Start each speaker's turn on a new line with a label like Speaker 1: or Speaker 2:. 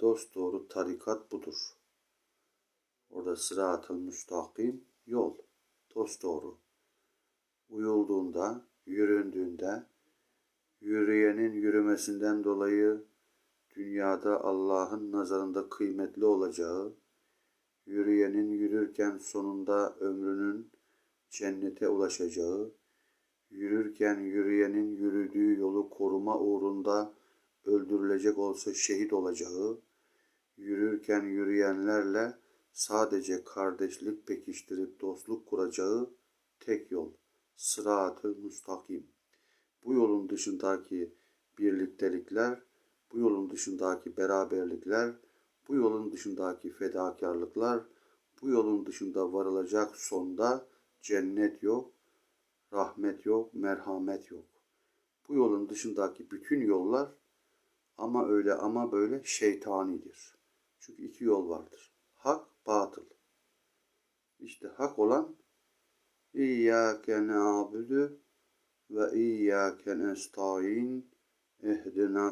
Speaker 1: ve dosdoğru tarikat budur. Orada sırat-ı müstakim yol, dosdoğru. Uyulduğunda, yüründüğünde, yürüyenin yürümesinden dolayı dünyada Allah'ın nazarında kıymetli olacağı, yürüyenin yürürken sonunda ömrünün cennete ulaşacağı, yürürken yürüyenin yürüdüğü yolu koruma uğrunda öldürülecek olsa şehit olacağı, yürürken yürüyenlerle sadece kardeşlik pekiştirip dostluk kuracağı tek yol, sırat-ı müstakim. Bu yolun dışındaki birliktelikler, bu yolun dışındaki beraberlikler, bu yolun dışındaki fedakarlıklar, bu yolun dışında varılacak sonda cennet yok, rahmet yok, merhamet yok. Bu yolun dışındaki bütün yollar ama öyle ama böyle şeytanidir. Çünkü iki yol vardır. Hak, batıl. İşte hak olan İyyâke na'budu ve iyyâke nestaîn ihdina